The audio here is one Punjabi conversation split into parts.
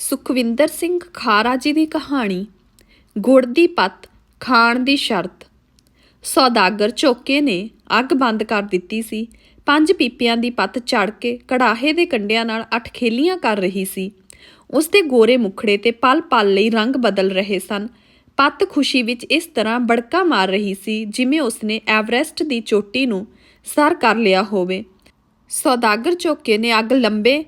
ਸੁਖਵਿੰਦਰ ਸਿੰਘ ਖਾਰਾ ਜੀ ਦੀ ਕਹਾਣੀ, ਗੁੜ ਦੀ ਪੱਤ, ਖਾਣ ਦੀ ਸ਼ਰਤ। ਸੌਦਾਗਰ ਝੋਕੇ ਨੇ ਅੱਗ ਬੰਦ ਕਰ ਦਿੱਤੀ ਸੀ। ਪੰਜ ਪੀਪਿਆਂ ਦੀ ਪੱਤ ਚੜ ਕੇ ਕੜਾਹੇ ਦੇ ਕੰਡਿਆਂ ਨਾਲ ਅੱਠ ਖੇਲੀਆਂ ਕਰ ਰਹੀ ਸੀ। ਉਸ ਦੇ ਗੋਰੇ ਮੁਖੜੇ ਤੇ ਪਲ-ਪਲ ਲਈ ਰੰਗ ਬਦਲ ਰਹੇ ਸਨ। ਪੱਤ ਖੁਸ਼ੀ ਵਿੱਚ ਇਸ ਤਰ੍ਹਾਂ ਬੜਕਾ ਮਾਰ ਰਹੀ ਸੀ ਜਿਵੇਂ ਉਸਨੇ ਐਵਰੈਸਟ ਦੀ ਚੋਟੀ ਨੂੰ ਸਰ ਕਰ ਲਿਆ ਹੋਵੇ। ਸੌਦਾਗਰ ਝੋਕੇ ਨੇ ਅੱਗ ਲੰਬੇ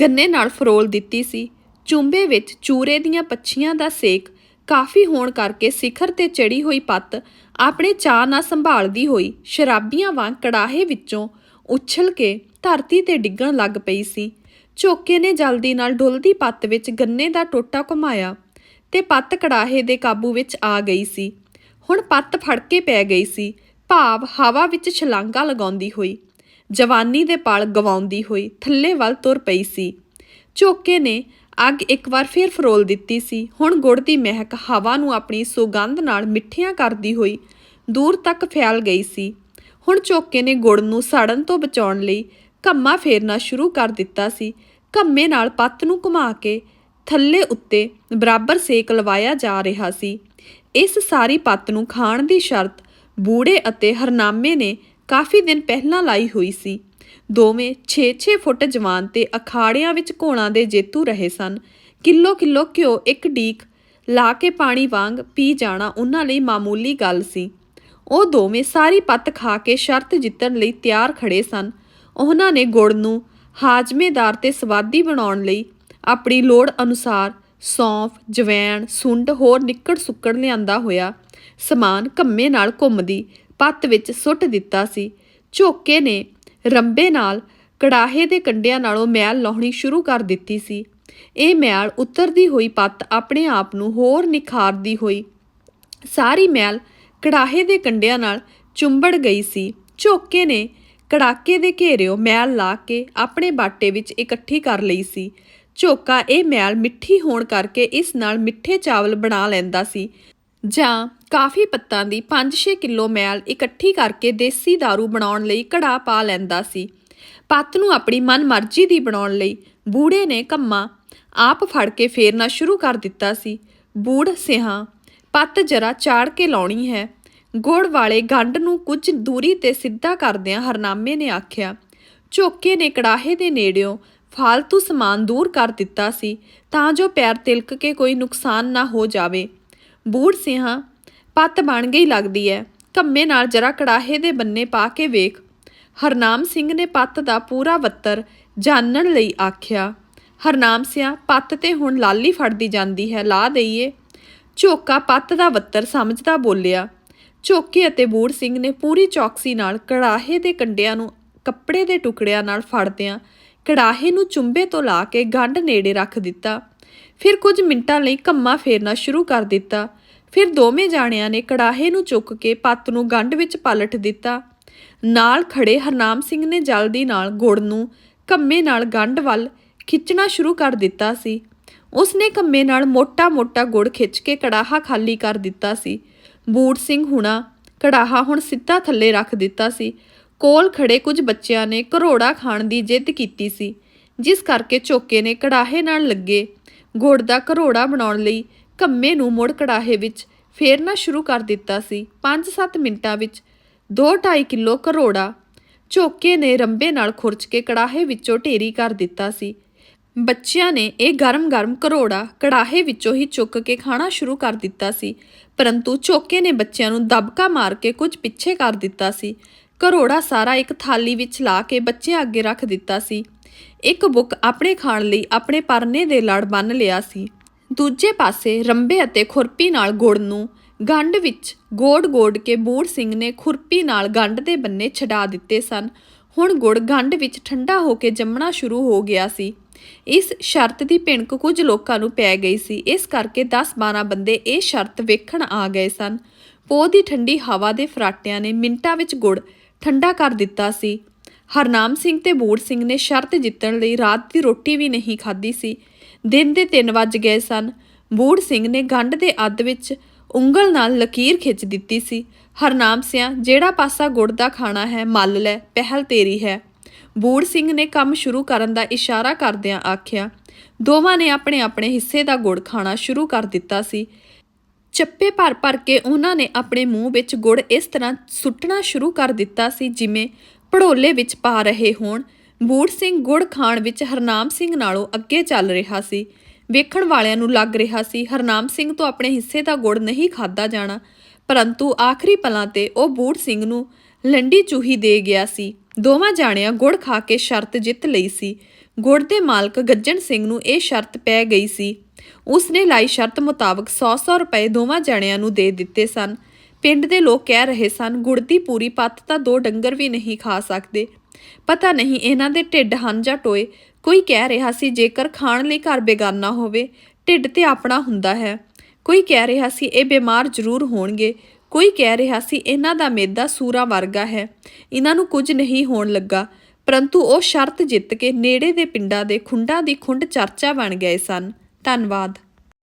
ਗੰਨੇ ਨਾਲ ਫਰੋਲ ਦਿੱਤੀ ਸੀ। ਚੁੰਬੇ ਵਿੱਚ ਚੂਰੇ ਦੀਆਂ ਪੱਛੀਆਂ ਦਾ ਸੇਕ ਕਾਫੀ ਹੋਣ ਕਰਕੇ ਸਿਖਰ ਤੇ ਚੜੀ ਹੋਈ ਪੱਤ ਆਪਣੇ ਚਾਹ ਨਾਲ ਸੰਭਾਲਦੀ ਹੋਈ ਸ਼ਰਾਬੀਆਂ ਵਾਂਗ ਕੜਾਹੇ ਵਿੱਚੋਂ ਉਛਲ ਕੇ ਧਰਤੀ ਤੇ ਡਿੱਗਣ ਲੱਗ ਪਈ ਸੀ। ਝੋਕੇ ਨੇ ਜਲਦੀ ਨਾਲ ਡੁੱਲਦੀ ਪੱਤ ਵਿੱਚ ਗੰਨੇ ਦਾ ਟੋਟਾ ਘੁਮਾਇਆ ਤੇ ਪੱਤ ਕੜਾਹੇ ਦੇ ਕਾਬੂ ਵਿੱਚ ਆ ਗਈ ਸੀ। ਹੁਣ ਪੱਤ ਫੜ ਕੇ ਪੈ ਗਈ ਸੀ। ਭਾਵ ਹਵਾ ਵਿੱਚ ਛਲਾਂਗਾ ਲਗਾਉਂਦੀ ਹੋਈ, ਜਵਾਨੀ ਦੇ ਪਲ ਗਵਾਉਂਦੀ ਹੋਈ ਥੱਲੇ ਵੱਲ ਤੁਰ ਪਈ ਸੀ। ਝੋਕੇ ਨੇ ਅੱਗ ਇੱਕ ਵਾਰ ਫੇਰ ਫਰੋਲ ਦਿੱਤੀ ਸੀ। ਹੁਣ ਗੁੜ ਦੀ ਮਹਿਕ ਹਵਾ ਨੂੰ ਆਪਣੀ ਸੁਗੰਧ ਨਾਲ ਮਿੱਠੀਆਂ ਕਰਦੀ ਹੋਈ ਦੂਰ ਤੱਕ ਫੈਲ ਗਈ ਸੀ। ਹੁਣ ਝੋਕੇ ਨੇ ਗੁੜ ਨੂੰ ਸੜਨ ਤੋਂ ਬਚਾਉਣ ਲਈ ਘੰਮਾ ਫੇਰਨਾ ਸ਼ੁਰੂ ਕਰ ਦਿੱਤਾ ਸੀ। ਘੰਮੇ ਨਾਲ ਪੱਤ ਨੂੰ ਘੁਮਾ ਕੇ ਥੱਲੇ ਉੱਤੇ ਬਰਾਬਰ ਸੇਕ ਲਵਾਇਆ ਜਾ ਰਿਹਾ ਸੀ। ਇਸ ਸਾਰੀ ਪੱਤ ਨੂੰ ਖਾਣ ਦੀ ਸ਼ਰਤ ਬੂੜੇ ਅਤੇ ਹਰਨਾਮੇ ਨੇ ਕਾਫੀ ਦਿਨ ਪਹਿਲਾਂ ਲਾਈ ਹੋਈ ਸੀ। ਦੋਵੇਂ 6-6 ਫੁੱਟ ਜਵਾਨ ਤੇ ਅਖਾੜਿਆਂ ਵਿੱਚ ਘੋੜਾਂ ਦੇ ਜੇਤੂ ਰਹੇ ਸਨ। ਕਿਲੋ ਕਿਲੋ ਘਿਓ ਇੱਕ ਡੀਕ ਲਾ ਕੇ ਪਾਣੀ ਵਾਂਗ ਪੀ ਜਾਣਾ ਉਹਨਾਂ ਲਈ ਮਾਮੂਲੀ ਗੱਲ ਸੀ। ਉਹ ਦੋਵੇਂ ਸਾਰੀ ਪੱਤ ਖਾ ਕੇ ਸ਼ਰਤ ਜਿੱਤਣ ਲਈ ਤਿਆਰ ਖੜੇ ਸਨ। ਉਹਨਾਂ ਨੇ ਗੁੜ ਨੂੰ ਹਾਜ਼ਮੇਦਾਰ ਤੇ ਸਵਾਦੀ ਬਣਾਉਣ ਲਈ ਆਪਣੀ ਲੋੜ ਅਨੁਸਾਰ ਸੌਂਫ, ਜਵੈਣ, ਸੁੰਡ ਹੋਰ ਨਿੱਕੜ ਸੁੱਕੜ ਲਿਆਂਦਾ ਹੋਇਆ ਸਮਾਨ ਕੰਮੇ ਨਾਲ ਘੁੰਮਦੀ ਪੱਤ ਵਿੱਚ ਸੁੱਟ ਦਿੱਤਾ ਸੀ। ਝੋਕੇ ਨੇ ਰੰਬੇ ਨਾਲ ਕੜਾਹੇ ਦੇ ਕੰਡਿਆਂ ਨਾਲੋਂ ਮੈਲ ਲਾਉਣੀ ਸ਼ੁਰੂ ਕਰ ਦਿੱਤੀ ਸੀ। ਇਹ ਮੈਲ ਉਤਰਦੀ ਹੋਈ ਪੱਤ ਆਪਣੇ ਆਪ ਨੂੰ ਹੋਰ ਨਿਖਾਰਦੀ ਹੋਈ। ਸਾਰੀ ਮੈਲ ਕੜਾਹੇ ਦੇ ਕੰਡਿਆਂ ਨਾਲ ਚੁੰਬੜ ਗਈ ਸੀ। ਝੋਕੇ ਨੇ ਕੜਾਕੇ ਦੇ ਘੇਰਿਓ ਮੈਲ ਲਾ ਕੇ ਆਪਣੇ ਬਾਟੇ ਵਿੱਚ ਇਕੱਠੀ ਕਰ ਲਈ ਸੀ। ਝੋਕਾ ਇਹ ਮੈਲ ਮਿੱਠੀ ਹੋਣ ਕਰਕੇ ਇਸ ਨਾਲ ਮਿੱਠੇ ਚਾਵਲ ਬਣਾ ਲੈਂਦਾ ਸੀ। ਜਾਂ ਕਾਫੀ ਪੱਤਾਂ ਦੀ 5-6 ਕਿਲੋ ਮੈਲ ਇਕੱਠੀ ਕਰਕੇ ਦੇਸੀ दारू ਬਣਾਉਣ ਲਈ ਕੜਾ ਪਾ ਲੈਂਦਾ ਸੀ। ਪੱਤ ਨੂੰ ਆਪਣੀ ਮਨਮਰਜ਼ੀ ਦੀ ਬਣਾਉਣ ਲਈ ਬੂੜੇ ਨੇ ਕੰਮਾ ਆਪ ਫੜ ਕੇ ਫੇਰਨਾ ਸ਼ੁਰੂ ਕਰ ਦਿੱਤਾ ਸੀ। ਬੂੜ ਸਿਆਂ ਪੱਤ ਜਰਾ ਚਾੜ ਕੇ ਲਾਉਣੀ ਹੈ। ਗੁੜ ਵਾਲੇ ਗੰਢ ਨੂੰ ਕੁਝ ਦੂਰੀ ਤੇ ਸਿੱਧਾ ਕਰਦਿਆਂ ਹਰਨਾਮੇ ਨੇ ਆਖਿਆ ਝੋਕੇ ਨੇ ਕੜਾਹੇ ਦੇ ਨੇੜਿਓਂ ਫਾਲਤੂ ਸਮਾਨ ਦੂਰ ਕਰ ਦਿੱਤਾ ਸੀ ਤਾਂ ਜੋ ਪੈਰ ਤਿਲਕ ਕੇ ਕੋਈ ਨੁਕਸਾਨ ਨਾ ਹੋ ਜਾਵੇ। ਬੂੜ ਸਿਆਂ ਪੱਤ ਬਣ ਗਈ ਲੱਗਦੀ ਐ। ਕੰਮੇ ਨਾਲ ਜਰਾ ਕੜਾਹੇ ਦੇ ਬੰਨੇ ਪਾ ਕੇ ਵੇਖ। ਹਰਨਾਮ ਸਿੰਘ ਨੇ ਪੱਤ ਦਾ ਪੂਰਾ ਵੱਤਰ ਜਾਣਨ ਲਈ ਆਖਿਆ, ਹਰਨਾਮ ਸਿਆਂ, ਪੱਤ ਤੇ ਹੁਣ ਲਾਲੀ ਫੜਦੀ ਜਾਂਦੀ ਹੈ, ਲਾ ਦਈਏ। ਝੋਕਾ ਪੱਤ ਦਾ ਵੱਤਰ ਸਮਝਦਾ ਬੋਲਿਆ। ਝੋਕੇ ਅਤੇ ਬੂੜ ਸਿੰਘ ਨੇ ਪੂਰੀ ਚੌਕਸੀ ਨਾਲ ਕੜਾਹੇ ਦੇ ਕੰਡਿਆਂ ਨੂੰ ਕੱਪੜੇ ਦੇ ਟੁਕੜਿਆਂ ਨਾਲ ਫੜਦਿਆਂ ਕੜਾਹੇ ਨੂੰ ਚੁੰਬੇ ਤੋਂ ਲਾ ਕੇ ਗੰਢ ਨੇੜੇ ਰੱਖ ਦਿੱਤਾ। ਫਿਰ ਕੁਝ ਮਿੰਟਾਂ ਲਈ ਕੰਮਾ ਫੇਰਨਾ ਸ਼ੁਰੂ ਕਰ ਦਿੱਤਾ। ਫਿਰ ਦੋਵੇਂ ਜਾਣਿਆਂ ਨੇ ਕੜਾਹੇ ਨੂੰ ਚੁੱਕ ਕੇ ਪੱਤ ਨੂੰ ਗੰਢ ਵਿੱਚ ਪਲਟ ਦਿੱਤਾ। ਨਾਲ ਖੜੇ ਹਰਨਾਮ ਸਿੰਘ ਨੇ ਜਲਦੀ ਨਾਲ ਗੁੜ ਨੂੰ ਕੰਮੇ ਨਾਲ ਗੰਢ ਵੱਲ ਖਿੱਚਣਾ ਸ਼ੁਰੂ ਕਰ ਦਿੱਤਾ ਸੀ। ਉਸਨੇ ਕੰਮੇ ਨਾਲ ਮੋਟਾ-ਮੋਟਾ ਗੁੜ ਖਿੱਚ ਕੇ ਕੜਾਹਾ ਖਾਲੀ ਕਰ ਦਿੱਤਾ ਸੀ। ਬੂਟ ਸਿੰਘ ਹੁਣਾ ਕੜਾਹਾ ਹੁਣ ਸਿੱਧਾ ਥੱਲੇ ਰੱਖ ਦਿੱਤਾ ਸੀ। ਕੋਲ ਖੜੇ ਕੁਝ ਬੱਚਿਆਂ ਨੇ ਘਰੋੜਾ ਖਾਣ ਦੀ ਜਿੱਦ ਕੀਤੀ ਸੀ, ਜਿਸ ਕਰਕੇ ਝੋਕੇ ਨੇ ਕੜਾਹੇ ਨਾਲ ਲੱਗੇ। ਗੁੜ ਦਾ ਘਰੋੜਾ ਬਣਾਉਣ ਲਈ ਕੰਮੇ ਨੂੰ ਮੁੜ ਕੜਾਹੇ ਵਿੱਚ ਫੇਰਨਾ ਸ਼ੁਰੂ ਕਰ ਦਿੱਤਾ ਸੀ। 5-7 ਮਿੰਟਾਂ ਵਿੱਚ 2-2.5 ਕਿਲੋ ਘਰੋੜਾ ਝੋਕੇ ਨੇ ਰੰਬੇ ਨਾਲ ਖੁਰਚ ਕੇ ਕੜਾਹੇ ਵਿੱਚੋਂ ਢੇਰੀ ਕਰ ਦਿੱਤਾ ਸੀ। ਬੱਚਿਆਂ ਨੇ ਇਹ ਗਰਮ-ਗਰਮ ਘਰੋੜਾ ਕੜਾਹੇ ਵਿੱਚੋਂ ਹੀ ਚੁੱਕ ਕੇ ਖਾਣਾ ਸ਼ੁਰੂ ਕਰ ਦਿੱਤਾ ਸੀ। ਪਰੰਤੂ ਝੋਕੇ ਨੇ ਬੱਚਿਆਂ ਨੂੰ ਦਬਕਾ ਮਾਰ ਕੇ ਕੁਝ ਪਿੱਛੇ ਕਰ ਦਿੱਤਾ ਸੀ। ਘਰੋੜਾ ਸਾਰਾ ਇੱਕ ਥਾਲੀ ਵਿੱਚ ਲਾ ਕੇ ਬੱਚਿਆਂ ਅੱਗੇ ਰੱਖ ਦਿੱਤਾ ਸੀ। ਇੱਕ ਬੁੱਕ ਆਪਣੇ ਖਾਣ ਲਈ ਆਪਣੇ ਪਰਨੇ ਦੇ ਲੜ ਬੰਨ ਲਿਆ ਸੀ। ਦੂਜੇ ਪਾਸੇ ਰੰਬੇ ਅਤੇ ਖੁਰਪੀ ਨਾਲ ਗੁੜ ਨੂੰ ਗੰਢ ਵਿੱਚ ਗੋੜ-ਗੋੜ ਕੇ ਬੂੜ ਸਿੰਘ ਨੇ ਖੁਰਪੀ ਨਾਲ ਗੰਢ ਦੇ ਬੰਨੇ ਛਡਾ ਦਿੱਤੇ ਸਨ। ਹੁਣ ਗੁੜ ਗੰਢ ਵਿੱਚ ਠੰਡਾ ਹੋ ਕੇ ਜੰਮਣਾ ਸ਼ੁਰੂ ਹੋ ਗਿਆ ਸੀ। ਇਸ ਸ਼ਰਤ ਦੀ ਭਿਣਕ ਕੁਝ ਲੋਕਾਂ ਨੂੰ ਪੈ ਗਈ ਸੀ। ਇਸ ਕਰਕੇ 10-12 ਬੰਦੇ ਇਹ ਸ਼ਰਤ ਵੇਖਣ ਆ ਗਏ ਸਨ। ਪੋਹ ਦੀ ਠੰਡੀ ਹਵਾ ਦੇ ਫਰਾਟਿਆਂ ਨੇ ਮਿੰਟਾਂ ਵਿੱਚ ਗੁੜ ਠੰਡਾ ਕਰ ਦਿੱਤਾ ਸੀ। ਹਰਨਾਮ ਸਿੰਘ ਤੇ ਬੂੜ ਸਿੰਘ ਨੇ ਸ਼ਰਤ ਜਿੱਤਣ ਲਈ ਰਾਤ ਦੀ ਰੋਟੀ ਵੀ ਨਹੀਂ ਖਾਧੀ ਸੀ। ਦਿਨ ਦੇ 3 ਵੱਜ ਗਏ ਸਨ। ਬੂੜ ਸਿੰਘ ਨੇ ਗੰਢ ਦੇ ਅੱਧ ਵਿੱਚ ਉਂਗਲ ਨਾਲ ਲਕੀਰ ਖਿੱਚ ਦਿੱਤੀ ਸੀ। ਹਰਨਾਮ ਸਿਆਂ, ਜਿਹੜਾ ਪਾਸਾ ਗੁੜ ਦਾ ਖਾਣਾ ਹੈ, ਮੱਲ ਲੈ, ਪਹਿਲ ਤੇਰੀ ਹੈ। ਬੂੜ ਸਿੰਘ ਨੇ ਕੰਮ ਸ਼ੁਰੂ ਕਰਨ ਦਾ ਇਸ਼ਾਰਾ ਕਰਦਿਆਂ ਆਖਿਆ, ਦੋਵਾਂ ਨੇ ਆਪਣੇ ਆਪਣੇ ਹਿੱਸੇ ਦਾ ਗੁੜ ਖਾਣਾ ਸ਼ੁਰੂ ਕਰ ਦਿੱਤਾ ਸੀ। ਚੱਪੇ ਭਰ ਭਰ ਕੇ ਉਹਨਾਂ ਨੇ ਆਪਣੇ ਮੂੰਹ ਵਿੱਚ ਗੁੜ ਇਸ ਤਰ੍ਹਾਂ ਸੁੱਟਣਾ ਸ਼ੁਰੂ ਕਰ ਦਿੱਤਾ ਸੀ ਜਿਵੇਂ ਪੜੋਲੇ ਵਿੱਚ ਪਾ ਰਹੇ ਹੋਣ। ਬੂੜ ਸਿੰਘ ਗੁੜ ਖਾਣ ਵਿੱਚ ਹਰਨਾਮ ਸਿੰਘ ਨਾਲੋਂ ਅੱਗੇ ਚੱਲ ਰਿਹਾ ਸੀ। ਵੇਖਣ ਵਾਲਿਆਂ ਨੂੰ ਲੱਗ ਰਿਹਾ ਸੀ, ਹਰਨਾਮ ਸਿੰਘ ਤੋਂ ਆਪਣੇ ਹਿੱਸੇ ਦਾ ਗੁੜ ਨਹੀਂ ਖਾਦਾ ਜਾਣਾ। ਪਰੰਤੂ ਆਖਰੀ ਪਲਾਂ ਤੇ ਉਹ ਬੂੜ ਸਿੰਘ ਨੂੰ ਲੰਡੀ ਚੂਹੀ ਦੇ ਗਿਆ ਸੀ। ਦੋਵਾਂ ਜਾਣਿਆਂ ਗੁੜ ਖਾ ਕੇ ਸ਼ਰਤ ਜਿੱਤ ਲਈ ਸੀ। ਗੁੜ ਦੇ ਮਾਲਕ ਗੱਜਣ ਸਿੰਘ ਨੂੰ ਇਹ ਸ਼ਰਤ ਪੈ ਗਈ ਸੀ ਉਸ ਨੇ ਲਾਈ ਸ਼ਰਤ ਮੁਤਾਬਕ 100-100 ਰੁਪਏ ਦੋਵਾਂ ਜਣਿਆਂ ਨੂੰ ਦੇ ਦਿੱਤੇ ਸਨ। ਪਿੰਡ ਦੇ ਲੋਕ ਕਹਿ ਰਹੇ ਸਨ ਗੁੜ ਦੀ ਪੂਰੀ ਪੱਤ ਤਾਂ ਦੋ ਡੰਗਰ ਵੀ ਨਹੀਂ ਖਾ ਸਕਦੇ। ਪਤਾ ਨਹੀਂ ਇਹਨਾਂ ਦੇ ਢਿੱਡ ਹਨ ਜਾਂ ਟੋਏ। ਕੋਈ ਕਹਿ ਰਿਹਾ ਸੀ, ਜੇਕਰ ਖਾਣ ਲਈ ਘਰ ਬੇਗਾਨਾ ਹੋਵੇ, ਢਿੱਡ ਤੇ ਆਪਣਾ ਹੁੰਦਾ ਹੈ। ਕੋਈ ਕਹਿ ਰਿਹਾ ਸੀ, ਇਹ ਬਿਮਾਰ ਜ਼ਰੂਰ ਹੋਣਗੇ। ਕੋਈ ਕਹਿ ਰਿਹਾ ਸੀ, ਇਹਨਾਂ ਦਾ ਮੇਦਾ ਸੂਰਾ ਵਰਗਾ ਹੈ। ਇਹਨਾਂ ਨੂੰ ਕੁਝ ਨਹੀਂ ਹੋਣ ਲੱਗਾ। ਪਰੰਤੂ ਉਹ ਸ਼ਰਤ ਜਿੱਤ ਕੇ ਨੇੜੇ ਦੇ ਪਿੰਡਾਂ ਦੇ ਖੁੰਡਾਂ ਦੀ ਖੁੰਡ ਚਰਚਾ ਬਣ ਗਏ ਸਨ। ਧੰਨਵਾਦ।